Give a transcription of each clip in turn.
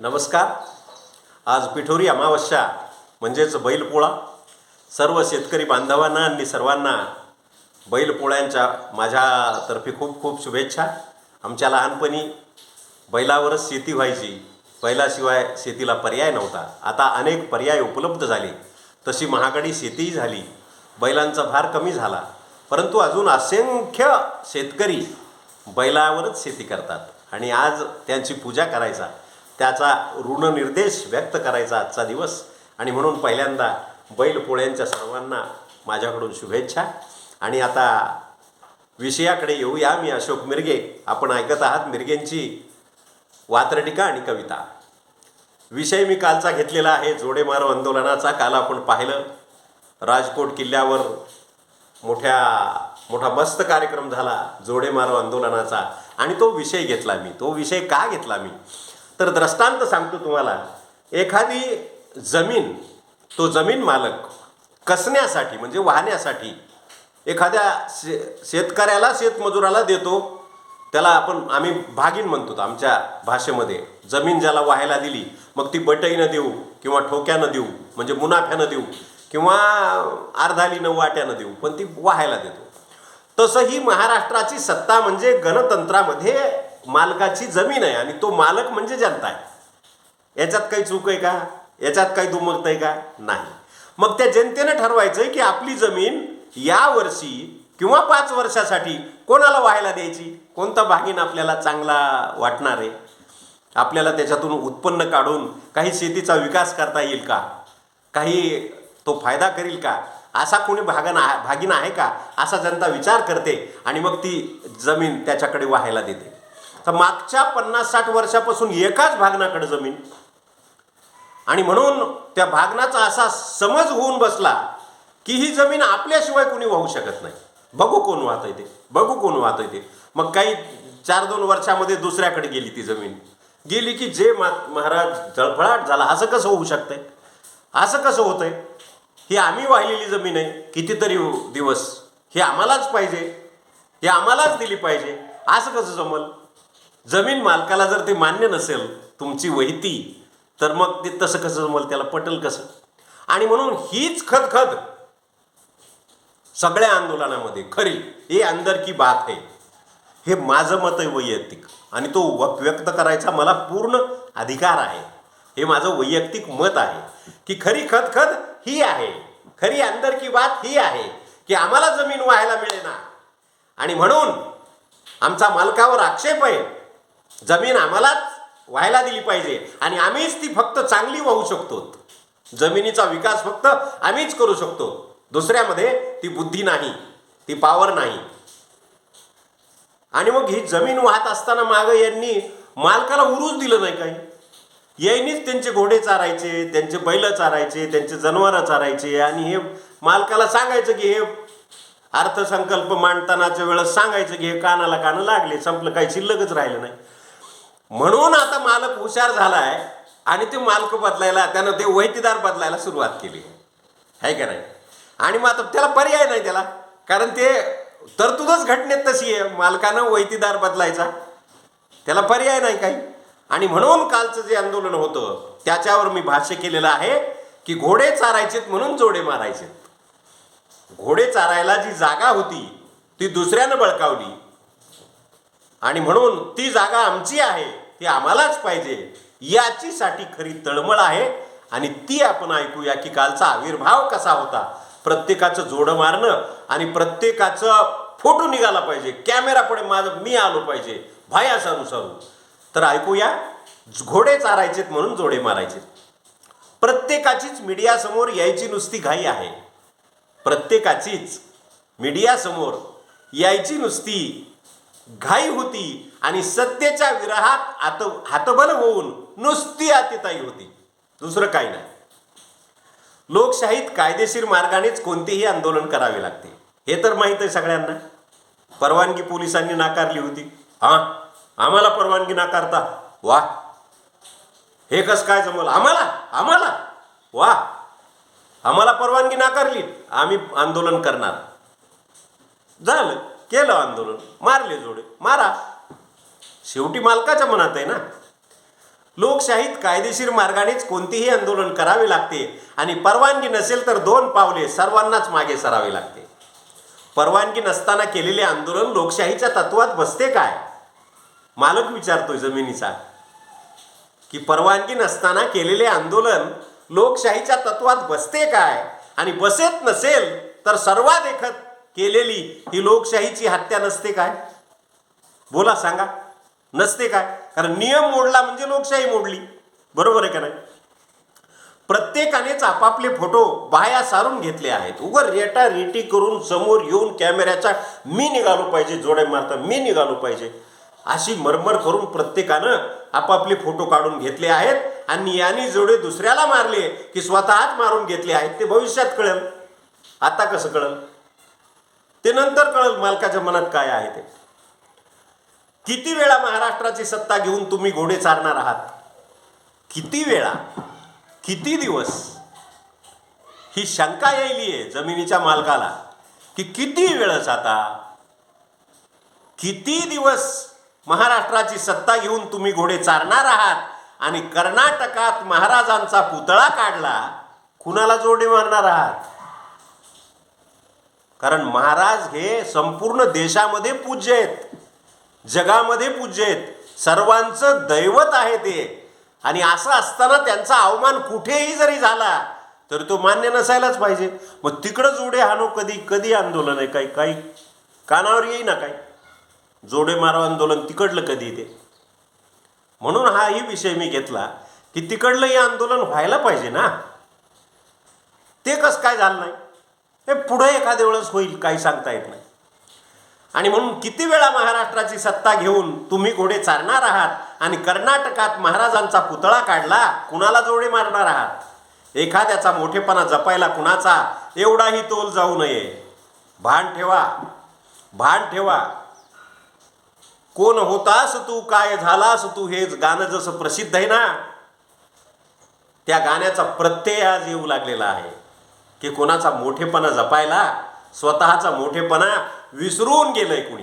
नमस्कार. आज पिठोरी अमावस्या म्हणजेच बैलपोळा. सर्व शेतकरी बांधवांना आणि सर्वांना बैलपोळ्यांच्या माझ्यातर्फे खूप खूप शुभेच्छा. आमच्या लहानपणी बैलावरच शेती व्हायची. बैलाशिवाय शेतीला पर्याय नव्हता. आता अनेक पर्याय उपलब्ध झाले. तशी महागडी शेतीही झाली. बैलांचा भार कमी झाला. परंतु अजून असंख्य शेतकरी बैलावरच शेती करतात. आणि आज त्यांची पूजा करायचा. त्याचा ऋणनिर्देश व्यक्त करायचा आजचा दिवस. आणि म्हणून पहिल्यांदा बैलपोळ्यांच्या सर्वांना माझ्याकडून शुभेच्छा. आणि आता विषयाकडे येऊया. मी अशोक मिरगे. आपण ऐकत आहात मिरगेंची वात्रटिका आणि कविता. विषय मी कालचा घेतलेला आहे. जोडेमारो आंदोलनाचा. काल आपण पाहिलं. राजकोट किल्ल्यावर मोठ्या मोठा मस्त कार्यक्रम झाला. जोडेमारो आंदोलनाचा. आणि तो विषय घेतला मी. तो विषय का घेतला मी? तर दृष्टांत सांगतो तुम्हाला एखादी जमीन तो जमीन मालक कसण्यासाठी म्हणजे वाहण्यासाठी एखाद्या शे शेतकऱ्याला शेतमजुराला देतो त्याला आपण आम्ही भागीन म्हणतो आमच्या भाषेमध्ये. जमीन ज्याला वाहायला दिली मग ती बटईनं देऊ किंवा ठोक्यानं देऊ म्हणजे मुनाफ्यानं देऊ किंवा अर्धालीनं वाट्यानं देऊ पण ती वाहायला देतो. तसं ही महाराष्ट्राची सत्ता म्हणजे गणतंत्रामध्ये मालकाची जमीन आहे आणि तो मालक म्हणजे जनता आहे. याच्यात काही चूक आहे का? याच्यात काही दुमत आहे का? नाही. मग त्या जनतेनं ठरवायचं की आपली जमीन या वर्षी किंवा पाच वर्षासाठी कोणाला व्हायला द्यायची? कोणता भागीन आपल्याला चांगला वाटणार आहे? आपल्याला त्याच्यातून उत्पन्न काढून काही शेतीचा विकास करता येईल का? काही तो फायदा करील का? असा कोणी भागन भागीन आहे का? असा जनता विचार करते आणि मग ती जमीन त्याच्याकडे व्हायला देते. तर मागच्या पन्नास साठ वर्षापासून एकाच भागनाकडे जमीन. आणि म्हणून त्या भागनाचा असा समज होऊन बसला की ही जमीन आपल्याशिवाय कुणी वाहू शकत नाही. बघू कोण वाहतंय ते. बघू कोण वाहतंय ते. मग काही चार दोन वर्षामध्ये दुसऱ्याकडे गेली ती जमीन. गेली की जे मा महाराज जळफळाट झाला असं कसं होऊ शकतंय? असं कसं होतंय? ही आम्ही वाहिलेली जमीन आहे. कितीतरी दिवस. हे आम्हालाच पाहिजे. हे आम्हालाच दिली पाहिजे. असं कसं जमल? जमीन मालकाला जर ते मान्य नसेल तुमची वहिती तर मग ते तसं कसं जमल? त्याला पटल कसं? आणि म्हणून हीच खदखद सगळ्या आंदोलनामध्ये खरी. हे अंदर की बात आहे हे माझं मत आहे वैयक्तिक. आणि तो व्यक्त करायचा मला पूर्ण अधिकार आहे. हे माझं वैयक्तिक मत आहे. की खरी खदखद ही आहे. खरी अंदर की बात ही आहे. की आम्हाला जमीन व्हायला मिळेना. आणि म्हणून आमचा मालकावर आक्षेप आहे. जमीन आम्हालाच व्हायला दिली पाहिजे. आणि आम्हीच ती फक्त चांगली वाहू शकतो. जमिनीचा विकास फक्त आम्हीच करू शकतो. दुसऱ्यामध्ये ती बुद्धी नाही ती पावर नाही. आणि मग ही जमीन वाहत असताना मागं यांनी मालकाला उरूच दिलं नाही काही. यांनीच त्यांचे घोडे चारायचे त्यांचे बैल चारायचे त्यांचे जनावरं चारायचे. आणि हे मालकाला सांगायचं की हे अर्थसंकल्प मांडतानाच्या वेळेस सांगायचं की हे कानाला कानं लागले संपलं काही शिल्लकच राहिलं नाही. म्हणून आता मालक हुशार झालाय आणि ते मालक बदलायला त्यानं ते वैतीदार बदलायला सुरुवात केली. आहे का नाही? आणि मग आता त्याला पर्याय नाही त्याला. कारण ते तरतूदच घटनेत तशी आहे. मालकानं वैतीदार बदलायचा. त्याला पर्याय नाही काही. आणि म्हणून कालचं जे आंदोलन होतं त्याच्यावर मी भाष्य केलेलं आहे की घोडे चारायचेत म्हणून जोडे मारायचेत. घोडे चारायला जी जागा होती ती दुसऱ्यानं बळकावली. आणि म्हणून ती जागा आमची आहे. ते आम्हालाच पाहिजे. याचीसाठी खरी तळमळ आहे आणि ती आपण ऐकूया की कालचा आविर्भाव कसा होता. प्रत्येकाचं जोडं मारणं आणि प्रत्येकाचं फोटो निघाला पाहिजे. कॅमेरापुढे माझं मी आलो पाहिजे. भाया सारू सारू तर ऐकूया. घोडे चारायचेत म्हणून जोडे मारायचे प्रत्येकाचीच मीडियासमोर यायची नुसती घाई आहे. प्रत्येकाचीच मीडियासमोर यायची नुसती घाई होती. आणि सत्तेच्या विरहात आत हातबल होऊन नुसती आतिताई होती. दुसरं काही नाही. लोकशाहीत कायदेशीर मार्गानेच कोणतेही आंदोलन करावे लागते. हे तर माहीत आहे सगळ्यांना. परवानगी पोलिसांनी नाकारली होती. हां? आम्हाला परवानगी नाकारता? वा. हे कसं काय जमलं? आम्हाला? आम्हाला? वा. आम्हाला परवानगी नाकारली. आम्ही आंदोलन करणार. झालं. केलं आंदोलन. मारले जोडे. मारा. शेवटी मालकाच्या मनात आहे ना. लोकशाहीत कायदेशीर मार्गानेच कोणतेही आंदोलन करावे लागते आणि परवानगी नसेल तर दोन पावले सर्वांनाच मागे सरावे लागते. परवानगी नसताना केलेले आंदोलन लोकशाहीच्या तत्वात बसते काय? मालक विचारतोय जमिनीचा की परवानगी नसताना केलेले आंदोलन लोकशाहीच्या तत्वात बसते काय? आणि बसेत नसेल तर सर्वात एकत केलेली ही लोकशाहीची हत्या नसते काय? बोला सांगा. नसते काय? कारण नियम मोडला म्हणजे लोकशाही मोडली. बरोबर आहे का नाही? प्रत्येकानेच आपापले फोटो बाया सारून घेतले आहेत. उगर रेटा रेटी करून समोर येऊन कॅमेऱ्याचा मी निघालो पाहिजे जोड्या मारता मी निघालो पाहिजे. अशी मरमर करून प्रत्येकानं आपापले फोटो काढून घेतले आहेत आणि यांनी जोडे दुसऱ्याला मारले की स्वतःच मारून घेतले आहेत. ते भविष्यात कळेल. आता कसं कळेल? ते नंतर कळेल मालकाच्या मनात काय आहे ते. किती वेळा महाराष्ट्राची सत्ता घेऊन तुम्ही घोडे चारणार आहात? किती वेळा? किती दिवस? ही शंका यायली आहे जमिनीच्या मालकाला की किती वेळच आता किती दिवस महाराष्ट्राची सत्ता घेऊन तुम्ही घोडे चारणार आहात? आणि कर्नाटकात महाराजांचा पुतळा काढला कुणाला जोडे मारणार आहात? कारण महाराज हे संपूर्ण देशामध्ये पूज्य आहेत. जगामध्ये पूज्य आहेत. सर्वांचं दैवत आहे ते. आणि असं असताना त्यांचा अवमान कुठेही जरी झाला तर तो मान्य नसायलाच पाहिजे. मग तिकडं जोडे हानो कधी कधी आंदोलन आहे काही काही कानावर येई ना काही. जोडे मारो आंदोलन तिकडलं कधी ते. म्हणून हाही विषय मी घेतला की तिकडलं हे आंदोलन व्हायला पाहिजे ना. ते कसं काय झालं नाही? हे पुढे एखाद्या वेळेस होईल काही सांगता येत नाही. आणि म्हणून किती वेळा महाराष्ट्राची सत्ता घेऊन तुम्ही घोडे चालणार आहात आणि कर्नाटकात महाराजांचा पुतळा काढला कुणाला जोडे मारणार आहात? एखाद्याचा मोठेपणा जपायला कुणाचा एवढाही तोल जाऊ नये. भान ठेवा भान ठेवा. कोण होतास तू काय झालास तू हे गाणं जसं प्रसिद्ध आहे ना त्या गाण्याचा प्रत्यय आज येऊ लागलेला आहे. की कोणाचा मोठेपणा जपायला स्वतःचा मोठेपणा विसरून गेलंय कुणी?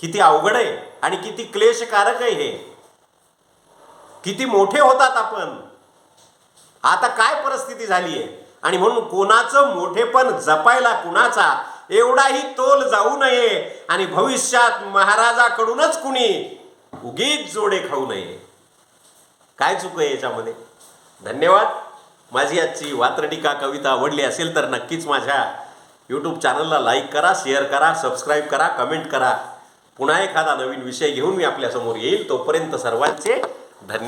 किती अवघड आहे आणि किती क्लेशकारक आहे हे. किती मोठे होतात आपण. आता काय परिस्थिती झाली आहे आणि म्हणून कोणाचं मोठेपण जपायला कुणाचा एवढाही तोल जाऊ नये आणि भविष्यात महाराजाकडूनच कुणी उगीच जोडे खाऊ नये. काय चुक आहे याच्यामध्ये? धन्यवाद. माझी आजची वात्रटिका कविता आवडली असेल तर नक्कीच माझ्या यूट्यूब चॅनलला लाईक करा शेअर करा सबस्क्राईब करा कमेंट करा. पुन्हा एखादा नवीन विषय घेऊन मी आपल्यासमोर येईल तोपर्यंत सर्वांचे धन्यवाद.